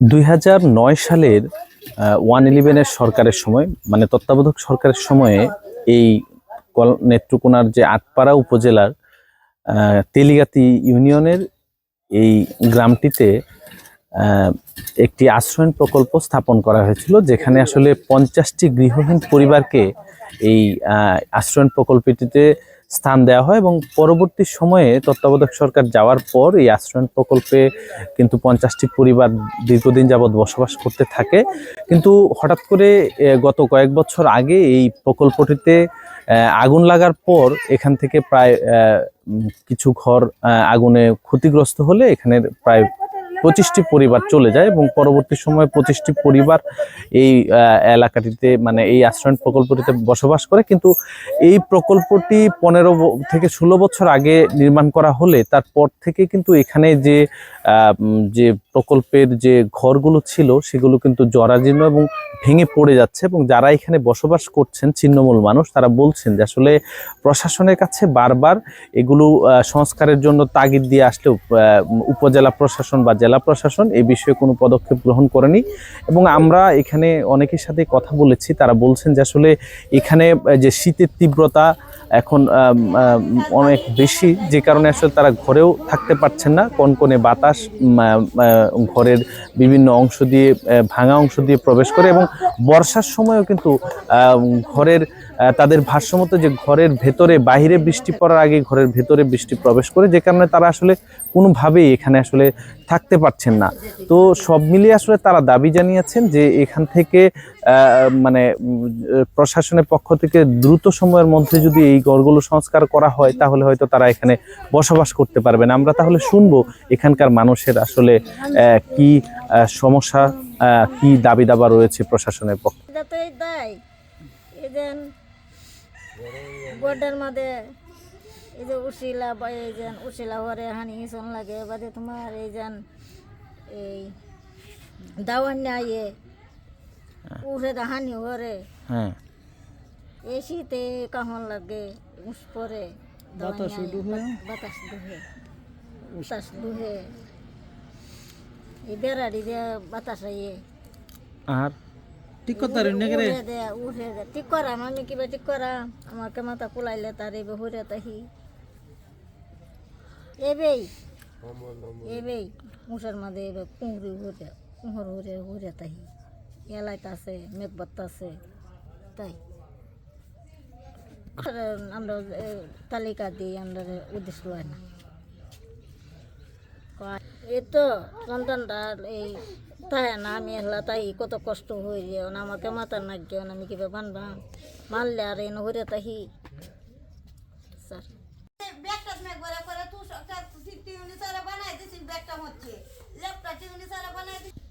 দুই হাজার নয় সালের ওয়ান ইলেভেনের সরকারের সময় মানে তত্ত্বাবধায়ক সরকারের সময়ে এই নেত্রকোনার যে আটপাড়া উপজেলার তেলিগাতি ইউনিয়নের এই গ্রামটিতে একটি আশ্রয়ণ প্রকল্প স্থাপন করা হয়েছিল, যেখানে আসলে পঞ্চাশটি গৃহহীন পরিবারকে এই আশ্রয়ণ প্রকল্পটিতে স্থান দেওয়া হয় এবং পরবর্তী সময়ে তত্ত্বাবধায়ক সরকার যাওয়ার পর এই আশ্রয়ণ প্রকল্পে কিন্তু পঞ্চাশটি পরিবার দীর্ঘদিন যাবৎ বসবাস করতে থাকে। কিন্তু হঠাৎ করে গত কয়েক বছর আগে এই প্রকল্পটিতে আগুন লাগার পর এখান থেকে প্রায় কিছু ঘর আগুনে ক্ষতিগ্রস্ত হলে এখানের প্রায় পঁচিশটি পরিবার চলে যায় এবং পরবর্তী সময়ে পঁচিশটি পরিবার এই এলাকাটিতে মানে এই আশ্রয়ণ প্রকল্পটিতে বসবাস করে। কিন্তু এই প্রকল্পটি পনেরো থেকে ষোলো বছর আগে নির্মাণ করা হলে তারপর থেকে কিন্তু এখানে যে যে প্রকল্পের যে ঘরগুলো ছিল, সেগুলো কিন্তু জরাজীর্ণ এবং ভেঙে পড়ে যাচ্ছে এবং যারা এখানে বসবাস করছেন, ছিন্নমূল মানুষ, তারা বলছেন যে আসলে প্রশাসনের কাছে বারবার এগুলো সংস্কারের জন্য তাগিদ দিয়ে আসলেও উপজেলা প্রশাসন বা জেলা প্রশাসন এই বিষয়ে কোনো পদক্ষেপ গ্রহণ করেনি এবং আমরা এখানে অনেকের সাথে কথা বলেছি, তারা বলছেন যে আসলে এখানে যে শীতের তীব্রতা এখন অনেক বেশি, যে কারণে আসলে তারা ঘরেও থাকতে পারছেন না, কনকনে বাতাস আহ, ঘরের বিভিন্ন অংশ দিয়ে ভাঙা অংশ দিয়ে প্রবেশ করে এবং বর্ষার সময়ও কিন্তু ঘরের তাদের ভাষ্যমতো যে ঘরের ভেতরে বাইরে বৃষ্টি পড়ার আগে ঘরের ভেতরে বৃষ্টি প্রবেশ করে, যে কারণে তারা আসলে কোনোভাবেই এখানে আসলে থাকতে পারছেন না। তো সব মিলিয়ে আসলে তারা দাবি জানিয়েছেন যে এখান থেকে মানে প্রশাসনের পক্ষ থেকে দ্রুত সময়ের মধ্যে যদি এই ঘরগুলো সংস্কার করা হয়, তাহলে হয়তো তারা এখানে বসবাস করতে পারবেন আমরা তাহলে শুনব এখানকার মানুষের আসলে কি সমস্যা কি দাবি দাবা রয়েছে প্রশাসনের পক্ষে বোর্ডের মধ্যে এই যে উশিলা বা এই যে উশিলা হরে হানি হিসন লাগে বাদে তোমার এই যে এই দাওয়ান আইয়ে উঠে দা হানি হরে। হ্যাঁ। এই শীতে কাহন লাগে উস পরে বাতাস দুহে। বাতাস দুহে বাতাস দুহে। এই বেড়াড়ি দিয়ে বাতাস আইয়ে। আর ঠিক কথা রে। নেগরে উড়ে দে উড়ে দে। ঠিক করাম আমি কিবা ঠিক করাম আমাকে মাথা কুলাইলে তার এবে হুরে তাহি। এবেই এবেই মুসার মাঝে এবে কুঁহরি হুরে কুঁহর হুরে হুরে তাহি। এলাইত আছে মেঘবত্ত আছে তাই। আর আমরা এ, তালিকা দিই আমরা উদ্দেশ্য হয় না। কয়, এই তো সন্তানটা এই তাই না? আমি এলা তাই কত কষ্ট হয়ে যায় আমাকে মাতার নাক না, আমি কিবা বানবাম মানলে আর এনে হরে তাহি। স্যার। সরকার টিউনি সারা বানাই দিছিস